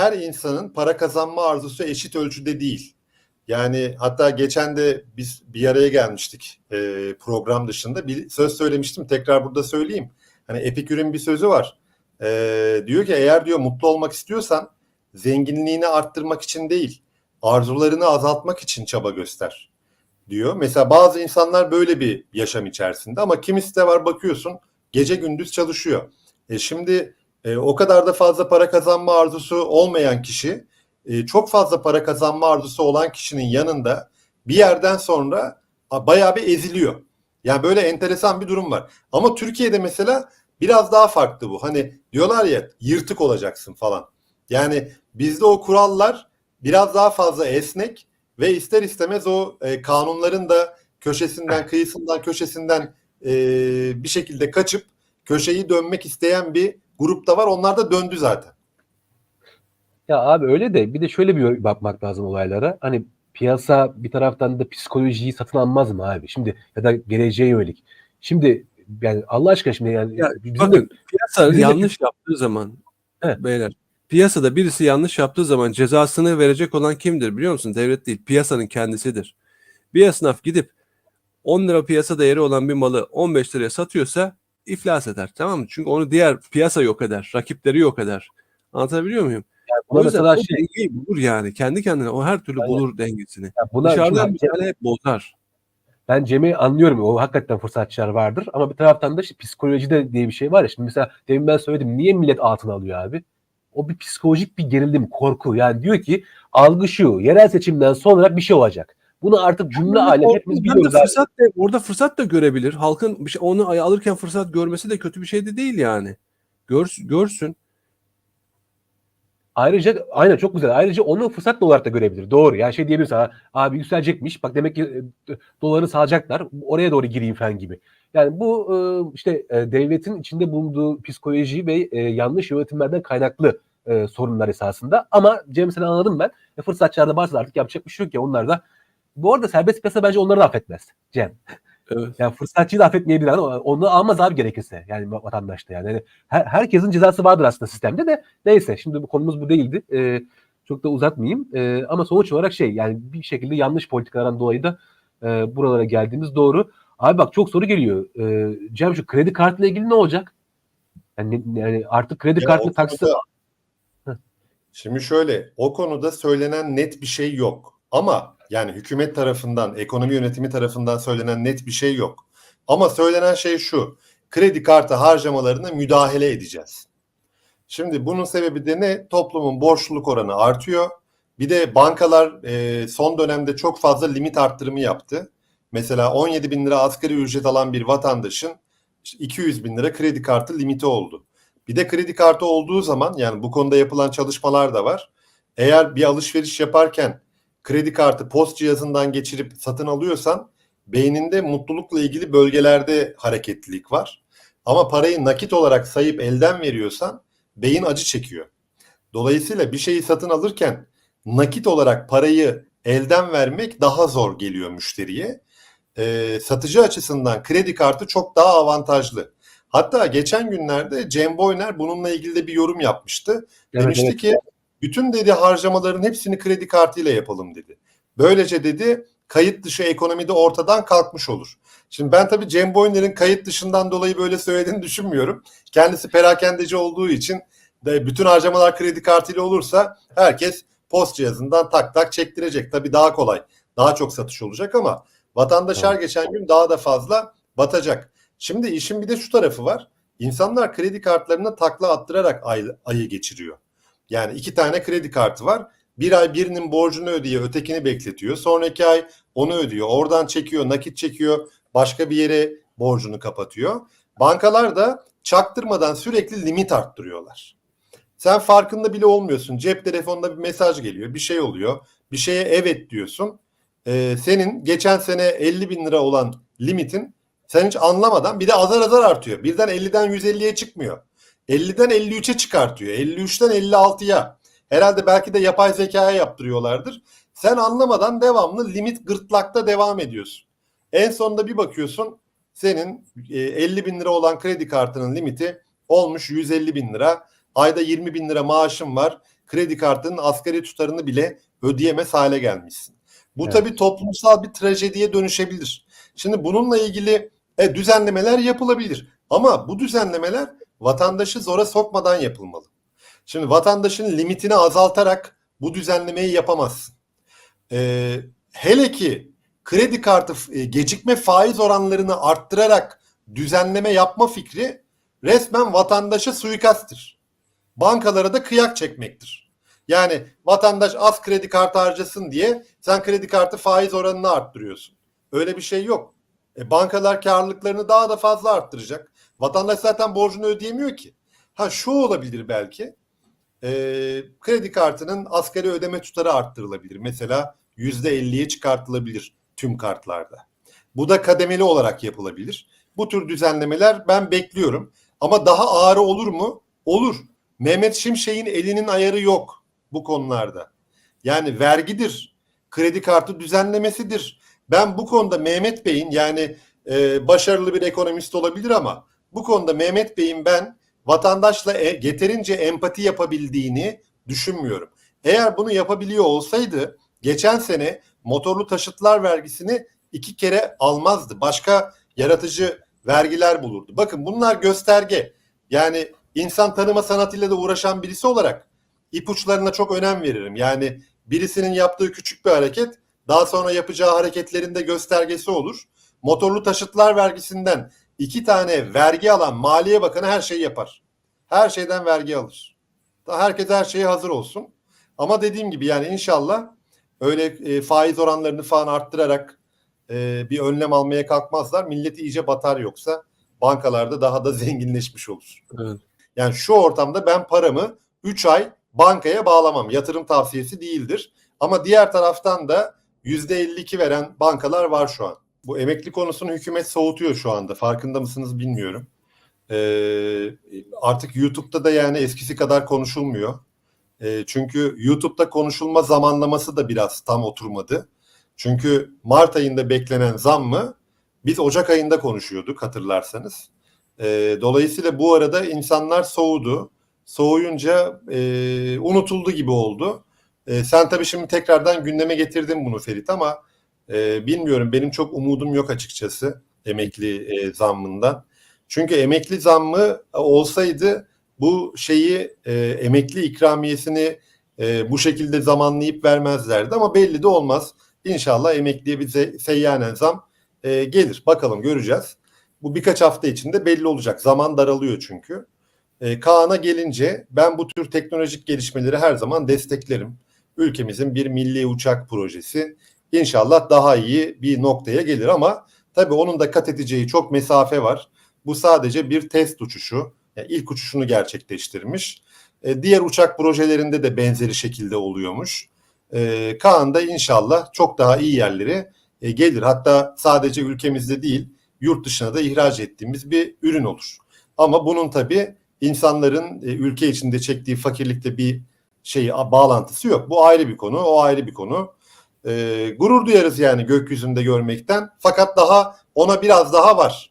her insanın para kazanma arzusu eşit ölçüde değil. Yani hatta geçen de biz bir araya gelmiştik e, program dışında. Bir söz söylemiştim tekrar burada söyleyeyim. Hani Epikür'ün bir sözü var. E, diyor ki eğer diyor mutlu olmak istiyorsan zenginliğini arttırmak için değil arzularını azaltmak için çaba göster diyor. Mesela bazı insanlar böyle bir yaşam içerisinde ama kimisi de var bakıyorsun gece gündüz çalışıyor. E şimdi e, o kadar da fazla para kazanma arzusu olmayan kişi e, çok fazla para kazanma arzusu olan kişinin yanında bir yerden sonra bayağı bir eziliyor. Yani böyle enteresan bir durum var. Ama Türkiye'de mesela biraz daha farklı bu. Hani diyorlar ya yırtık olacaksın falan. Yani bizde o kurallar biraz daha fazla esnek ve ister istemez o e, kanunların da köşesinden, kıyısından, köşesinden e, bir şekilde kaçıp köşeyi dönmek isteyen bir grup da var. Onlar da döndü zaten. Ya abi öyle de bir de şöyle bir bakmak lazım olaylara. Hani piyasa bir taraftan da psikolojiyi satın almaz mı abi? Şimdi ya da geleceğe yönelik. Şimdi yani Allah aşkına şimdi yani Ya, bizim bakın de- piyasa bizim de- yanlış yaptığı zaman Evet. beyler piyasada birisi yanlış yaptığı zaman cezasını verecek olan kimdir biliyor musun? Devlet değil piyasanın kendisidir. Bir esnaf gidip 10 lira piyasa değeri olan bir malı 15 liraya satıyorsa iflas eder tamam mı? Çünkü onu diğer piyasa yok eder. Rakipleri yok eder. Anlatabiliyor muyum? buna o yüzden mesela o şey dengeyi bulur yani. Kendi kendine o her türlü Aynen. bulur dengesini. ya buna Dışarıdan bir tane hep bozar. ben Cem'i anlıyorum. O hakikaten fırsatçılar vardır. Ama bir taraftan da işte psikolojide diye bir şey var ya. Şimdi mesela demin ben söyledim. Niye millet altın alıyor abi? O bir psikolojik bir gerilim, korku. Yani diyor ki algı şu. Yerel seçimden sonra bir şey olacak. Bunu artık cümle alem hepimiz biliyoruz fırsat da, orada fırsat da görebilir. Halkın bir şey, onu alırken fırsat görmesi de kötü bir şey de değil yani. Gör, görsün. Ayrıca aynen çok güzel. Ayrıca onu fırsat olarak da görebilir. Doğru. Yani şey diyebilir sana abi yükselecekmiş. Bak demek ki e, doları salacaklar. Oraya doğru gireyim falan gibi. Yani bu e, işte e, devletin içinde bulunduğu psikoloji ve e, yanlış yönetimlerden kaynaklı e, sorunlar esasında. Ama Cem sen anladım ben. E, fırsatçılarda varsa artık yapacak bir şey yok ya onlar da. Bu arada serbest piyasa bence onları da affetmez Cem. Evet. Yani fırsatçıyı da affetmeyebilir. ama Onu almaz abi gerekirse. Yani vatandaşta yani. yani her- herkesin cezası vardır aslında sistemde de. Neyse şimdi bu konumuz bu değildi. Ee, çok da uzatmayayım. Ee, ama sonuç olarak şey yani bir şekilde yanlış politikalardan dolayı da e, buralara geldiğimiz doğru. Abi bak çok soru geliyor. Ee, Cem şu kredi kartıyla ilgili ne olacak? Yani, yani artık kredi Ya kartı konuda- Şimdi şöyle o konuda söylenen net bir şey yok. Ama yani hükümet tarafından, ekonomi yönetimi tarafından söylenen net bir şey yok. Ama söylenen şey şu. Kredi kartı harcamalarına müdahale edeceğiz. Şimdi bunun sebebi de ne? Toplumun borçluluk oranı artıyor. Bir de bankalar e, son dönemde çok fazla limit arttırımı yaptı. Mesela 17 bin lira asgari ücret alan bir vatandaşın işte 200 bin lira kredi kartı limiti oldu. Bir de kredi kartı olduğu zaman yani bu konuda yapılan çalışmalar da var. Eğer bir alışveriş yaparken kredi kartı post cihazından geçirip satın alıyorsan beyninde mutlulukla ilgili bölgelerde hareketlilik var. Ama parayı nakit olarak sayıp elden veriyorsan beyin acı çekiyor. Dolayısıyla bir şeyi satın alırken nakit olarak parayı elden vermek daha zor geliyor müşteriye. Ee, satıcı açısından kredi kartı çok daha avantajlı. Hatta geçen günlerde Cem Boyner bununla ilgili de bir yorum yapmıştı. Evet, Demişti evet. ki bütün dedi harcamaların hepsini kredi kartıyla yapalım dedi. Böylece dedi kayıt dışı ekonomide ortadan kalkmış olur. Şimdi ben tabii Cem Boyner'in kayıt dışından dolayı böyle söylediğini düşünmüyorum. Kendisi perakendeci olduğu için de bütün harcamalar kredi kartıyla olursa herkes post cihazından tak tak çektirecek. Tabii daha kolay. Daha çok satış olacak ama vatandaş her geçen gün daha da fazla batacak. Şimdi işin bir de şu tarafı var. İnsanlar kredi kartlarına takla attırarak ay, ayı geçiriyor. Yani iki tane kredi kartı var. Bir ay birinin borcunu ödüyor, ötekini bekletiyor. Sonraki ay onu ödüyor. Oradan çekiyor, nakit çekiyor. Başka bir yere borcunu kapatıyor. Bankalar da çaktırmadan sürekli limit arttırıyorlar. Sen farkında bile olmuyorsun. Cep telefonunda bir mesaj geliyor, bir şey oluyor. Bir şeye evet diyorsun. Ee, senin geçen sene 50 bin lira olan limitin sen hiç anlamadan bir de azar azar artıyor. Birden 50'den 150'ye çıkmıyor. 50'den 53'e çıkartıyor. 53'ten 56'ya. Herhalde belki de yapay zekaya yaptırıyorlardır. Sen anlamadan devamlı limit gırtlakta devam ediyorsun. En sonunda bir bakıyorsun senin e, 50 bin lira olan kredi kartının limiti olmuş 150 bin lira. Ayda 20 bin lira maaşın var. kredi kartının asgari tutarını bile ödeyemez hale gelmişsin. Bu Evet. tabii toplumsal bir trajediye dönüşebilir. Şimdi bununla ilgili e, düzenlemeler yapılabilir. Ama bu düzenlemeler vatandaşı zora sokmadan yapılmalı. Şimdi vatandaşın limitini azaltarak bu düzenlemeyi yapamazsın. E, hele ki kredi kartı e, gecikme faiz oranlarını arttırarak düzenleme yapma fikri resmen vatandaşa suikasttır. Bankalara da kıyak çekmektir. Yani vatandaş az kredi kartı harcasın diye sen kredi kartı faiz oranını arttırıyorsun. Öyle bir şey yok. E, bankalar karlılıklarını daha da fazla arttıracak. Vatandaş zaten borcunu ödeyemiyor ki. Ha şu olabilir belki. E, kredi kartının asgari ödeme tutarı arttırılabilir. Mesela %50'ye çıkartılabilir tüm kartlarda. Bu da kademeli olarak yapılabilir. Bu tür düzenlemeler ben bekliyorum. Ama daha ağırı olur mu? Olur. Mehmet Şimşek'in elinin ayarı yok bu konularda. Yani vergidir, kredi kartı düzenlemesidir. Ben bu konuda Mehmet Bey'in yani e, başarılı bir ekonomist olabilir ama bu konuda Mehmet Bey'in ben vatandaşla e, yeterince empati yapabildiğini düşünmüyorum. Eğer bunu yapabiliyor olsaydı geçen sene motorlu taşıtlar vergisini iki kere almazdı. Başka yaratıcı vergiler bulurdu. Bakın bunlar gösterge. Yani insan tanıma sanatıyla da uğraşan birisi olarak ipuçlarına çok önem veririm. Yani birisinin yaptığı küçük bir hareket daha sonra yapacağı hareketlerin de göstergesi olur. Motorlu taşıtlar vergisinden iki tane vergi alan Maliye Bakanı her şeyi yapar. Her şeyden vergi alır. Herkes her şeye hazır olsun. Ama dediğim gibi yani inşallah öyle e, faiz oranlarını falan arttırarak e, bir önlem almaya kalkmazlar. Millet iyice batar yoksa bankalarda daha da zenginleşmiş olur. Evet. Yani şu ortamda ben paramı 3 ay bankaya bağlamam. Yatırım tavsiyesi değildir. Ama diğer taraftan da %52 veren bankalar var şu an. Bu emekli konusunu hükümet soğutuyor şu anda. Farkında mısınız bilmiyorum. Ee, artık YouTube'da da yani eskisi kadar konuşulmuyor. Ee, çünkü YouTube'da konuşulma zamanlaması da biraz tam oturmadı. Çünkü Mart ayında beklenen zam mı biz Ocak ayında konuşuyorduk hatırlarsanız. Ee, dolayısıyla bu arada insanlar soğudu. Soğuyunca e, unutuldu gibi oldu. E, sen tabii şimdi tekrardan gündeme getirdin bunu Ferit ama e, bilmiyorum benim çok umudum yok açıkçası emekli e, zammından. Çünkü emekli zammı olsaydı bu şeyi e, emekli ikramiyesini e, bu şekilde zamanlayıp vermezlerdi ama belli de olmaz. İnşallah emekliye bir se- seyyanen zam e, gelir. Bakalım göreceğiz. Bu birkaç hafta içinde belli olacak. Zaman daralıyor çünkü. E, Kaan'a gelince ben bu tür teknolojik gelişmeleri her zaman desteklerim. Ülkemizin bir milli uçak projesi inşallah daha iyi bir noktaya gelir ama tabii onun da kat edeceği çok mesafe var. Bu sadece bir test uçuşu. Yani ilk uçuşunu gerçekleştirmiş. E, diğer uçak projelerinde de benzeri şekilde oluyormuş. E, Kaan da inşallah çok daha iyi yerlere e, gelir. Hatta sadece ülkemizde değil yurt dışına da ihraç ettiğimiz bir ürün olur. Ama bunun tabii insanların e, ülke içinde çektiği fakirlikte bir şey bağlantısı yok. Bu ayrı bir konu, o ayrı bir konu. E, gurur duyarız yani gökyüzünde görmekten. Fakat daha ona biraz daha var.